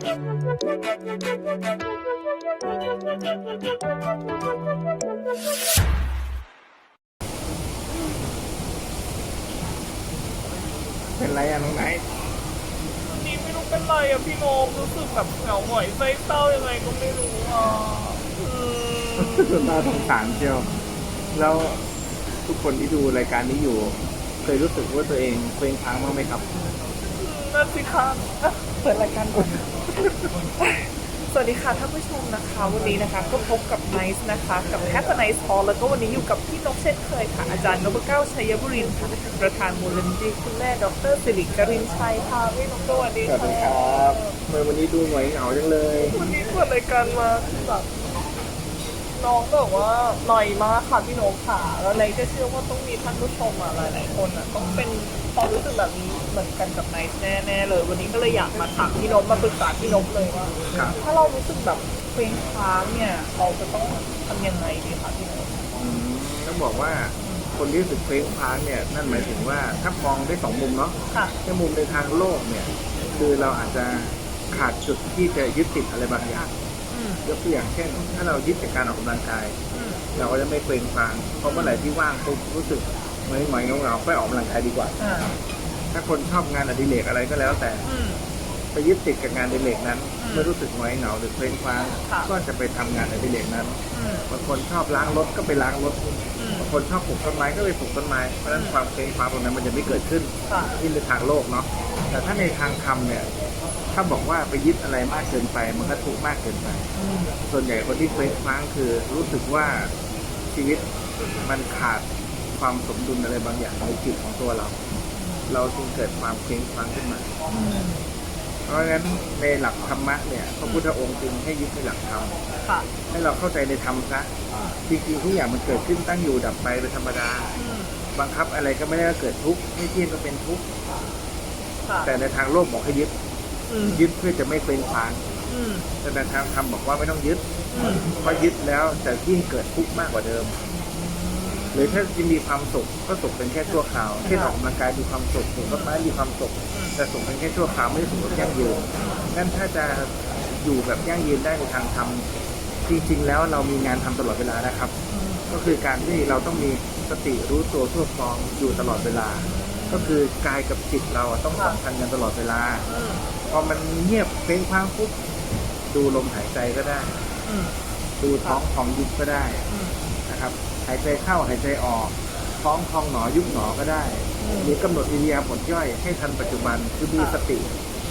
เป็นไรอะน้องไนท์วันนี้ไม่รู้เป็นไรอะพี่โนมรู้สึกแบบเหงาหงอยไส้เศร้ายังไงก็ไม่รู้อะอืมน่าสงสารเชียว แล้วทุกคนที่ดูรายการนี้อยู่ เคยรู้สึกว่าตัวเองเคว้งคว้างบ้างไหมครับ นั่นสิคะอะเปิดรายการก่อน สวัสดีค่ะท่านผู้ชมนะคะวันนี้นะคะก็พบกับไนซ์นะคะกับแฮปปี้ไนซ์พอแล้วก็วันนี้อยู่กับพี่นกเช่นเคยค่ะ อาจารย์นพเก้าชัยบุรินทร์ค่ะประธานมูลนิธิคุณแม่ดรสิริกรินชัยค่ะพี่นกสวัสดีสวัสค่ะดีครับทำไมวันนี้ดูหงอยเหงาจังเลยวันนี้เปิดรายการมาแบบ น้องแบบว่าหน่อยมากค่ะพี่นกค่ะแล้วไนท์ก็เชื่อว่าต้องมีท่านผู้ชมอะหลาย ๆ คนอะต้องเป็นความรู้สึกแบบนี้เหมือนกันกับไนท์แน่ๆเลย วันนี้ก็เลยอยากมาถามพี่นกมาปรึกษาพี่นกเลยว่าครับ ถ้าเรารู้สึกแบบเคว้งคว้างเนี่ย เราจะต้องทำยังไงดีคะพี่นกอืมต้องบอกว่าคนที่รู้สึกเคว้งคว้างเนี่ยนั่นหมายถึงว่าถ้ามองได้สองมุมเนาะค่ะในมุมในทางโลกเนี่ย คือเราอาจจะขาดจุดที่จะยึดติดอะไรบางอย่างอืม ยกตัวอย่างเช่น ถ้าเรายึดจากการออกกำลังกายอืมเราก็จะไม่เคว้งคว้างเพราะเมื่อไหร่ที่ว่างปุ๊บรู้สึกหงอยหงอยๆเหงาๆไปออกกำลังกายดีกว่าอ่า ถ้าคนชอบงานอดิเรกอะไรก็แล้วแต่อืมไปยึดติดกับงานอดิเรกนั้นอืมเมื่อรู้สึกหงอยเหงาหรือเคว้งคว้างค่ะก็จะไปทำงานอดิเรกนั้นอืมบางคนชอบล้างรถก็ไปล้างรถอืมบางคนชอบปลูกต้นไม้ก็ไปปลูกต้นไม้เพราะฉะนั้นความเคว้งคว้างตรงนั้นมันจะไม่เกิดขึ้นค่ะที่ในทางโลกเนาะ แต่ถ้าในทางธรรมเนี่ย ถ้าบอกว่าไปยึดอะไรมากเกินไป มันก็ทุกข์มากเกินไปอืมส่วนใหญ่คนที่เคว้งคว้างคือรู้สึกว่าชีวิตมันขาดความสมดุลอะไรบางอย่างในจิตของตัวเรา เราจึงเกิดความเคว้งคว้างขึ้นมาอืมเพราะฉะนั้นในหลักธรรมะเนี่ยพระพุทธองค์จึงให้ยึดในหลักธรรมค่ะให้เราเข้าใจในธรรมซะจริงๆทุกอย่างมันเกิดขึ้นตั้งอยู่ดับไปเป็นธรรมดาอืมบังคับอะไรก็ไม่ได้ก็เกิดทุกข์ไม่เที่ยงก็เป็นทุกข์ ค่ะแต่ในทางโลกบอกให้ยึดอืมยึดเพื่อจะไม่เคว้งคว้างอืมแต่ในทางธรรมบอกว่าไม่ต้องยึดอืมเพราะยึดแล้วจะยิ่งเกิดทุกข์มากกว่าเดิม หรือถ้าจะมีความสุขก็สุขเป็นแค่ชั่วคราวเช่นออกกำลังกายมีความสุขปลูกต้นไม้มีความสุขแต่สุขเป็นแค่ชั่วคราวไม่ได้สุขแบบยั่งยืนงั้นถ้าจะอยู่แบบยั่งยืนได้ในทางธรรมจริงๆ แล้วเรามีงานทำตลอดเวลานะครับ ก็คือการที่เราต้องมีสติรู้ตัวทั่วพร้อมอยู่ตลอดเวลา ก็คือกายกับจิตเราอะต้องสัมพันธ์กันตลอดเวลา อืมพอมันเงียบเฟ้งพร้างปุ๊บดูลมหายใจก็ได้ อืมดูท้องของยุบก็ได้อืม นะครับหายใจเข้าหายใจออก ท้องพองหนอยุบหนอก็ได้ อืมหรือกำหนดอิริยาบถย่อยให้ทันปัจจุบันคือมีค่ะ สติ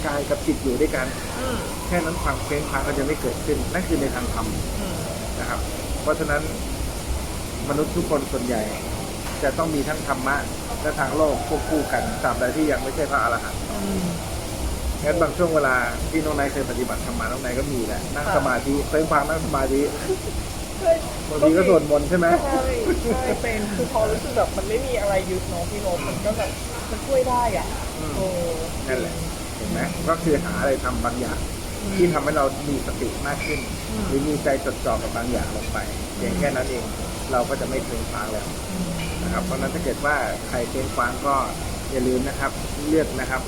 กายกับจิตอยู่ด้วยกัน อืมแค่นั้นความเคว้งคว้างก็จะไม่เกิดขึ้น นั่นคือในทางธรรมอืมนะครับ เพราะฉะนั้นมนุษย์ทุกคนส่วนใหญ่ จะต้องมีทั้งธรรมะและทางโลกควบคู่กันตราบใดที่ยังไม่ใช่พระอรหันต์อืมงั้นบางช่วงเวลาที่น้องนายเคยปฏิบัติธรรมาน้องนายก็มีแหละนั่งค่ะสมาธิเคว้งคว้างนั่งสมาธิใช่บางทีก็สวดมนต์ใช่ไหมใช่ใช่เป็นคือพอรู้สึกแบบมันไม่มีอะไรยึดเนาะพี่โนตมันก็แบบมันช่วยได้อะอืมโอ้นั่นแหละเห็นไหมก็คือหาอะไรทำบางอย่าง ที่ทำให้เรามีสติมากขึ้น หรือมีใจจดจ่อกับบางอย่างลงไปเพียงแค่นั้นเองเราก็จะไม่เคว้งคว้างแล้วนะครับ เพราะฉะนั้นถ้าเกิดว่าใครเคว้งคว้างก็อย่าลืมนะครับ เลือกนะครับ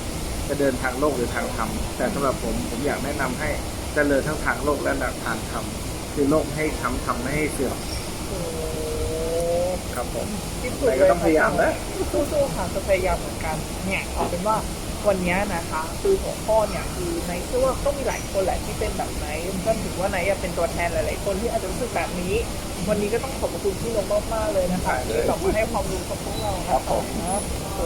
จะเดินทางโลกหรือทางธรรมแต่สำหรับผมผมอยากแนะนำให้เจริญทั้งทางโลกและทางธรรมคือโลกให้ทำธรรมไม่ให้เสื่อมโอ้ครับผมที่สุดไหนก็ต้องพยายามนะสู้ๆค่ะจะพยายามเหมือนกันเนี่ยเอาเป็นว่า วันนี้นะคะคือหัวข้อเนี่ยคือในเชื่อว่าต้องมีหลายคนแหละที่เป็นแบบไหนก็ถือว่าไหนเป็นตัวแทนหลาย ๆ คนที่อาจจะรู้สึกแบบนี้ วันนี้ก็ต้องขอบคุณพี่นงมากๆเลยนะคะที่แบบมาให้ความรู้กับพวกเรานะะครับผมโอ้โห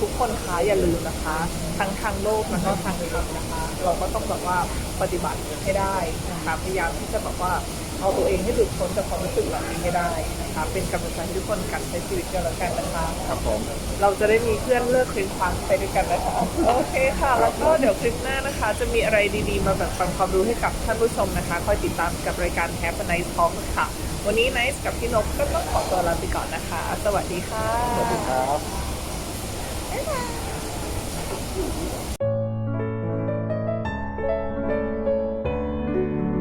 ทุกคนคะอย่าลืมนะคะ ทั้งทางโลกแล้วก็ทางธรรมนะคะ เราก็ต้องแบบว่าปฏิบัติให้ได้นะคะพยายามที่จะแบบว่า เอาตัวเองให้หลุดพ้นจากความรู้สึกแบบนี้ให้ได้นะคะเป็นกำลังใจให้ทุกคนกันใช้ชีวิตกันแล้วกันนะคะครับผมเราจะได้มีเพื่อนเลิกเคว้งคว้างไปด้วยกันนะคะโอเคค่ะ แล้วก็เดี๋ยวคลิปหน้านะคะ จะมีอะไรดีๆ มาแบ่งปันความรู้ให้กับท่านผู้ชมนะคะ คอยติดตามกับรายการ Have a Nice Talk ค่ะ วันนี้ Nice กับพี่นกก็ต้องขอตัวลาไปก่อนนะคะ สวัสดีค่ะสวัสดีครับบ๊ายบาย